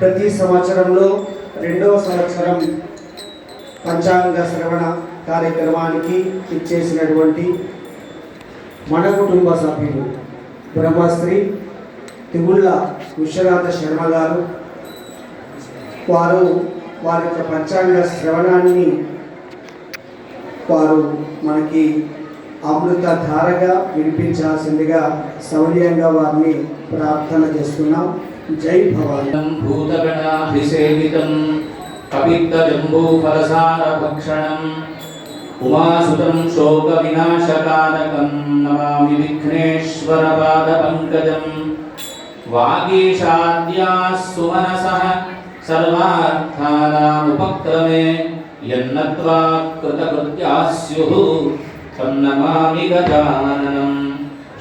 ప్రతి సంవత్సరంలో రెండవ సంవత్సరం పంచాంగ శ్రవణ కార్యక్రమానికి ఇచ్చేసినటువంటి మన కుటుంబ సభ్యులు బ్రహ్మశ్రీ తిగుళ్ళ విశ్వనాథ శర్మ గారు. వారు వారి యొక్క పంచాంగ శ్రవణాన్ని వారు మనకి అమృత ధారగా వినిపించాల్సిందిగా సౌర్యంగా వారిని ప్రార్థన చేస్తున్నాం. జై భవాన్ భూతగణాభిసేవితం కపిత్తజంబూఫలసారభక్షణం ఉమాసుతం శోక వినాశకారకం నమామి విఘ్నేశ్వర పాద పంకజం వాగీషాద్యా సుమనసః సర్వార్థానాముపక్రమే యన్నత్వా కృతకృత్యాः స్యుः तं నమామి గజాననం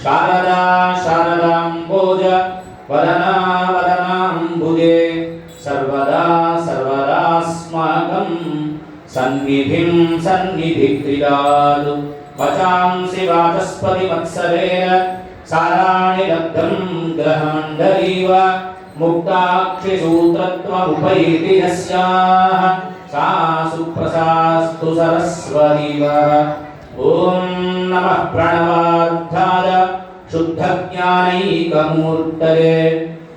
శారదా శారదాంబోజ వదన సన్నిధిం సన్నిధిక్రియాదు వచాంసి వాచస్పతి మత్సరేణ. సారాణి లబ్ధం గ్రహాండరీవ. ముక్తాక్షి సూత్రత్వముపైతి యస్యాః. సా సుప్రసాస్తు సరస్వతివ ఓం నమః ప్రణవార్థాయ శుద్ధజ్ఞానైకమూర్తయే.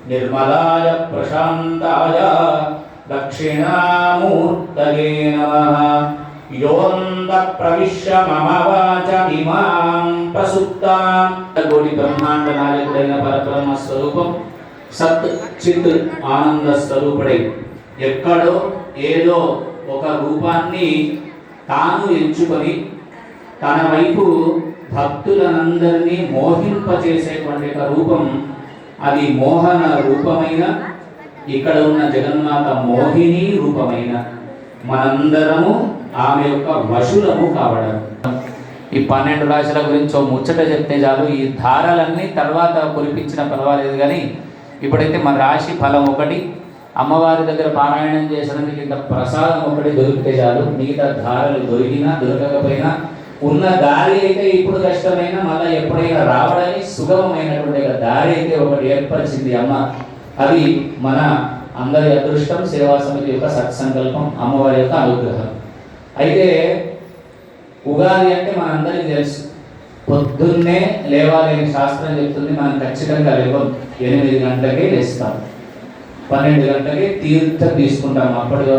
నిర్మలాయ ప్రశాంతాయ. దక్షిణామూర్తయే నమః. యోంద ప్రవిశ్య మమ వాచమిమాం ప్రసుప్తాం. కోటి బ్రహ్మాండ నాయకుడైన పరబ్రహ్మ స్వరూపం సత్ చిత్ ఆనంద స్వరూపుడై ఎక్కడో ఏదో ఒక రూపాన్ని తాను ఎంచుకొని తన వైపు భక్తులనందరినీ మోహింపచేసేటువంటి ఒక రూపం అది మోహన రూపమైన ఇక్కడ ఉన్న జగన్మాత మోహిని రూపమైన మనందరము ఆమె యొక్క వశులము కావడం. ఈ పన్నెండు రాశుల గురించి ఓ ముచ్చట చెప్తే చాలు. ఈ ధారలన్నీ తర్వాత కురిపించిన పర్వాలేదు కానీ ఇప్పుడైతే మన రాశి ఫలం ఒకటి. అమ్మవారి దగ్గర పారాయణం చేసినందుకు ఇంత ప్రసాదం ఒకటి దొరికితే చాలు. మిగతా ధారలు దొరికినా దొరకకపోయినా ఉన్న దారి అయితే ఇప్పుడు కష్టమైనా మళ్ళీ ఎప్పుడైనా రావడానికి సుగమమైనటువంటి దారి అయితే ఒకటి ఏర్పరిచింది అమ్మ. అది మన అందరి అదృష్టం సేవా సమితి యొక్క సత్సంకల్పం అమ్మవారి యొక్క అనుగ్రహం. అయితే ఉగాది అంటే మనందరికీ తెలుసు. పొద్దున్నే లేవాలి అని శాస్త్రం చెప్తుంది. మనం ఖచ్చితంగా లేవం. ఎనిమిది గంటలకే లేస్తాం. పన్నెండు గంటలకి తీర్థం తీసుకుంటాం అప్పటి వరకు.